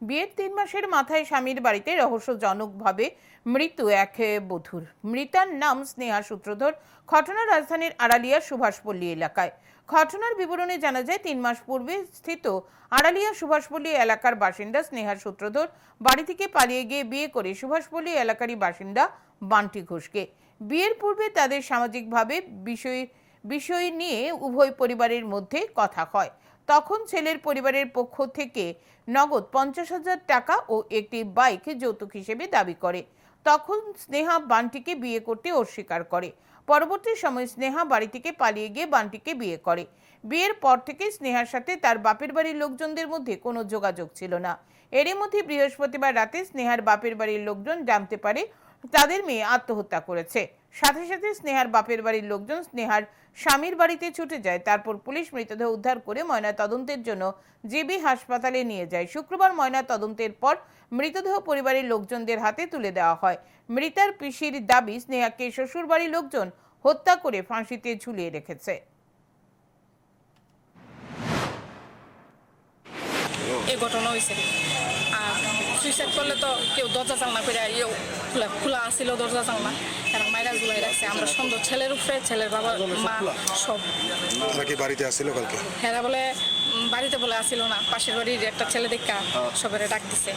বিয়ের তিন মাসের মাথায় স্বামীর বাড়িতে রহস্যজনকভাবে মৃত্যু এক বধূর। মৃতার নাম স্নেহা সূত্রধর। ঘটনা রাজধানীর আড়ালিয়া সুভাষপল্লী এলাকায়। ঘটনার বিবরণে জানা যায়, তিন মাস পূর্বে স্থিত আড়ালিয়া সুভাষপল্লী এলাকার বাসিন্দা স্নেহা সূত্রধর বাড়ি থেকে পালিয়ে গিয়ে বিয়ে করে সুভাষপল্লী এলাকারই বাসিন্দা বান্টি ঘোষকে। বিয়ের পূর্বে তাদের সামাজিকভাবে বিষয় বিষয় নিয়ে উভয় পরিবারের মধ্যে কথা হয়। তখন ছেলের পরিবারের পক্ষ থেকে নগদ পঞ্চাশ হাজার টাকা ও একটি বাইক যৌতুক হিসেবে দাবি করে। তখন স্নেহা বান্টিকে বিয়ে করতে অস্বীকার করে। পরবর্তী সময় স্নেহা বাড়ি থেকে পালিয়ে গিয়ে বান্টিকে বিয়ে করে। বিয়ের পর থেকে স্নেহার সাথে তার বাপের বাড়ির লোকজনদের মধ্যে কোনো যোগাযোগ ছিল না। এরই মধ্যে বৃহস্পতিবার রাতে স্নেহার বাপের বাড়ির লোকজন জানতে পারে তাদের মেয়ে আত্মহত্যা করেছে। সাথে সাথে স্নেহার বাপের বাড়ির লোকজন স্নেহার স্বামীর বাড়িতে ছুটে যায়। তারপর পুলিশ মৃতদেহ উদ্ধার করে ময়না তদন্তের জন্য জেবি হাসপাতালে নিয়ে যায়। শুক্রবার ময়না তদন্তের পর মৃতদেহ পরিবারের লোকজনদের হাতে তুলে দেওয়া হয়। মৃতার পিসির দাবি, স্নেহাকে শ্বশুরবাড়ির লোকজন হত্যা করে ফাঁসিতে ঝুলিয়ে রেখেছে। এই ঘটনা হয়েছে আর সুইসাইড করলে তো কেউ দরজা চালনা করে খোলা খোলা আসছিল দরজা চালনা রাখছে আমরা সুন্দর ছেলের উপরে ছেলের বাবা মা সব। কি বাড়িতে আসছিল কালকে? হ্যাঁ বলে বাড়িতে বলে আসিল না। পাশের বাড়ির একটা ছেলে দেখা সবারে ডাক দিছে।